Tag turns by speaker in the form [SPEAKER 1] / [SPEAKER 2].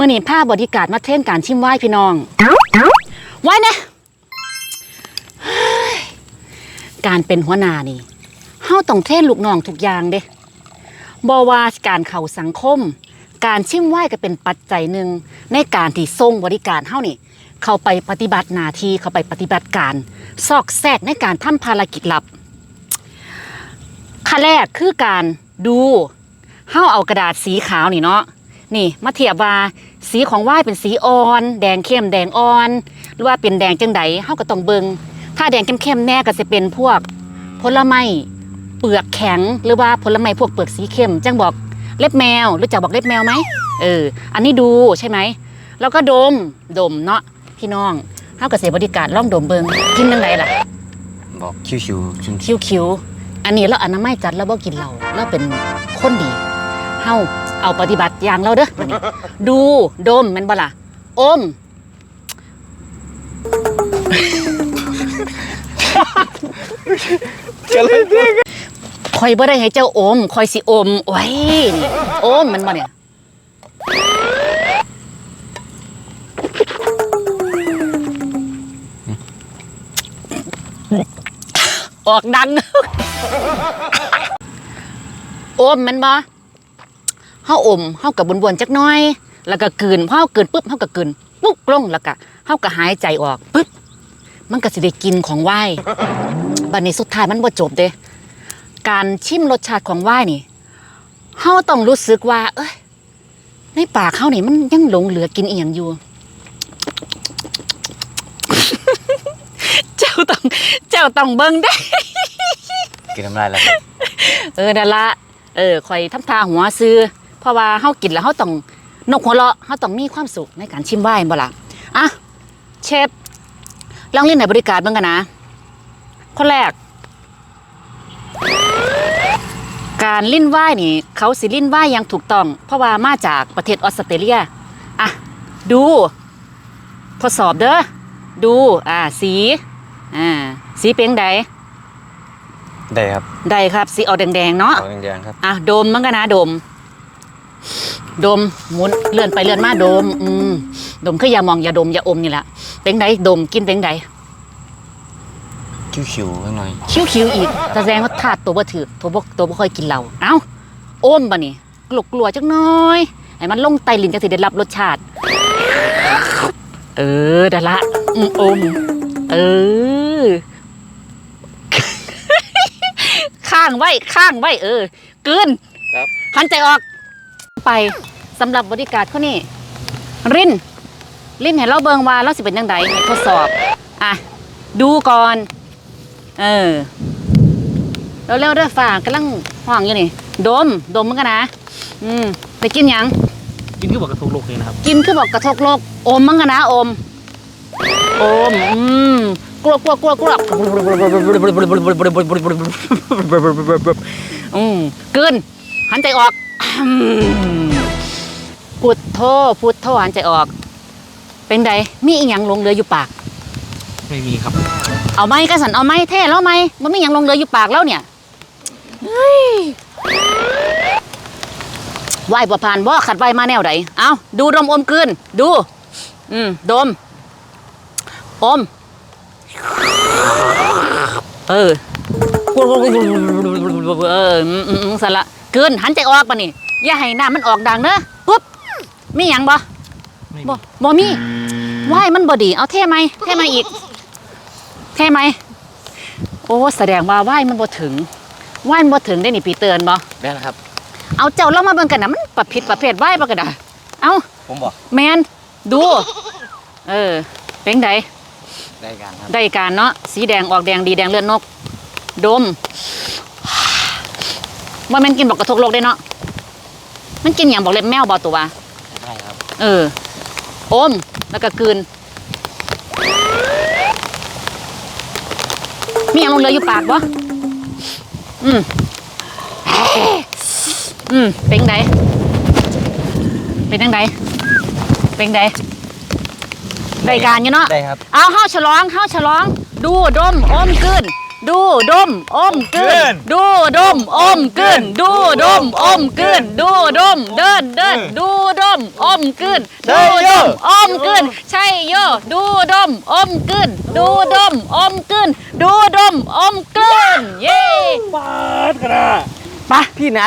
[SPEAKER 1] มื่อนี้ผ้าบริการมาเทรนการชิมไหว้พี่น้องไหว้นะการเป็นหัวหน้านี่เฮาต้องเทรนลูกน้องทุกอย่างเด้บอว่าการเข้าสังคม การชิมไหว้ก็เป็นปัจจัยหนึ่งในการที่ทรงบริการเฮานี่ เข้าไปปฏิบัติหน้าที่เข้าไปปฏิบัติการซอกแซกในการทำภารกิจลับขั้นแรกคือการดูเฮาเอากระดาษสีขาวนี่เนาะ นี่มาเทียบว่าสีของว่ายเป็นสีอ่อน แดงเข้มแดงอ่อน หรือว่าเป็นแดงจังใดเฮาก็ต้องเบิงถ้าแดงเข้มๆแน่ก็จะเป็นพวกผลไม้เปลือกแข็งหรือว่าผลไม้พวกเปลือกสีเข้มจังบอกเล็บแมวรู้จักบอกเล็บแมวไหมเออ อันนี้ดูใช่ไหมแล้วก็ดมดมเนาะพี่น้องเฮาก็เสียบริการล่องดมเบิงกินจังใดล่ะ
[SPEAKER 2] บอกชิวๆชุน
[SPEAKER 1] คิ้วๆอันนี้เราอนามัยจัดแล้วบ่กินเราเราเป็นคนดี เฮา เอาปฏิบัติอย่างเราเด้อดูดมมันบ่ล่ะอม
[SPEAKER 2] จะเล่นเด็ก
[SPEAKER 1] คอยบ่ได้ให้เจ้าอมคอยสิอมไว้อมมันบ่เนี่ยออกดังอมมันบ่ เฮาอมเฮากับบวนๆจักหน้อย แล้วก็กลืนพอเฮากลืนปุ๊บเฮาก็กลืนปุ๊บลงแล้วก็เฮาก็หายใจออกปึ๊บมันก็สิได้กินของไหว้บัดนี้สุดท้ายมันบ่จบเด้การชิมรสชาติของไหว้นี่เฮาต้องรู้สึกว่า เอ้ยในปากเฮานี่มันยังหลงเหลือกินอีหยังอยู่เจ้าต้องเจ้าต้องเบิ่งได้
[SPEAKER 2] กินน้ำลายแล้วครับ
[SPEAKER 1] เออนั่นละเออคอยทำทาหัวซื้อ เพราะว่าเฮากินแล้วเฮาต้องนกหัวเราะเฮาต้องมีความสุขในการชิมไวน์บ่ล่ะอะเชฟลองเล่นในบริการเบิ่งกันนะคนแรก การลิ้นไหว้นี่ เขาสิลิ้นไหว้อย่างถูกต้อง เพราะว่ามาจากประเทศออสเตรเลียอะดู ทดสอบเด้อดูอ่าสีอ่าสีเป็นใด
[SPEAKER 2] ได้ครับ
[SPEAKER 1] ได้ครับ สีออกแดงๆเนาะ
[SPEAKER 2] เอาแดงๆครับ
[SPEAKER 1] อะดมมันกันนะดม ดมหมุนเลื่อนไปเลื่อนมาดม อืมดมคืออย่ามองอย่าดมอย่าอมนี่แหละเป็นไดดมกินเป็นได
[SPEAKER 2] ชิวๆข้างใน
[SPEAKER 1] คิ้วคิ้วๆอีกแสดงว่าถาดตัวบ่ถือตัวบ่ตัวบ่ค่อยกินเหล้าเอ้าอมบ่นี่กลัวกลัวๆจักหน้อยให้มันลงไตลิ้นจังสิได้รับรสชาติ เออดะละอืมอม เออ ข้างไว้ข้างไว้เออกลืน
[SPEAKER 2] ครับ
[SPEAKER 1] หันใจออก ไปสำหรับบริการเขานี่รินรินให้เราเบิงว่าเราสิเป็นยังไงให้ทดสอบ อะ ดูก่อน เออเร็วๆเด้อฝ่ากำลังห้องอยู่นี่ ดม ดมมันกันนะ อืมไปกินหยัง
[SPEAKER 3] กินคือบอกกระทงโลกเลยนะครับ
[SPEAKER 1] กินคือบอกกระทกโลก อมมั้งกันนะอม อม อืมกลัวกลัวกลัวกลัวอืมกลืนหันใจออกอืม พุดโทพุดโทหันใจออก เป็นไดมีอีหยังหลงเหลืออยู่ปาก
[SPEAKER 3] ไม่มีครับ
[SPEAKER 1] เอาไหมกระสันเอาไหมเท่แล้วไหมมันไม่ยังลงเหลืออยู่ปากแล้วเนี่ยเฮ้ยไหวบ่ผ่านบ่ขัดไหวมาแนวใดเอาดูดมอมกลืน ดู อืมดม อม เออเอออืมอืมอืมสละกลืนหันใจออกปะนี่ อย่าให้น้ำมันออกดังเนอะปุ๊บมีหยังบ่
[SPEAKER 3] ไม่
[SPEAKER 1] บ่
[SPEAKER 3] มี
[SPEAKER 1] บ่มีไหวมันบ่ดีเอาเท่ไหมเท่ไหมอีก เท่ไหมโอ้แสดงว่าไหวมันบ่ถึงไหวมันบ่ถึงได้นี่ปีเตือนบ่
[SPEAKER 2] ได้แล้วครับ
[SPEAKER 1] เอาเจ้าลองมาเบิ่งกันนะมันประผิดประเภทไหวบ่กระดาเอา
[SPEAKER 2] ผมบอก
[SPEAKER 1] แมนดู เออเป็นได
[SPEAKER 2] ได้การครับ
[SPEAKER 1] ได้การเนาะสีแดงออกแดงดีแดงเลือดนก ดมว่าแม่นกินบอกกระทกโลกได้เนาะ มันกินอย่างบอกเล็บแมวบ่ตัววะ
[SPEAKER 2] ได้ครับ
[SPEAKER 1] เอออมแล้วก็กลืน มีอย่างลงเหลืออยู่ปากบ่อืมอืมเป็นไงเป็นจังไดเป็นไงได้การอยู่เนาะ
[SPEAKER 2] ได้ครับ
[SPEAKER 1] เอาเฮาฉลองเฮาฉลอง ดูดมอมกลืน ดูดมอมกลืนดูดมอมกลืนดูดมอมกลืนดูดมเดินเดินดูดมอมกลืนดูดมอมกลืนใช่โยดูดมอมกลืนดูดมอมกลืนดูดมอมกลืนเย้
[SPEAKER 3] ปาดกระ
[SPEAKER 1] ไป
[SPEAKER 2] พี่นะ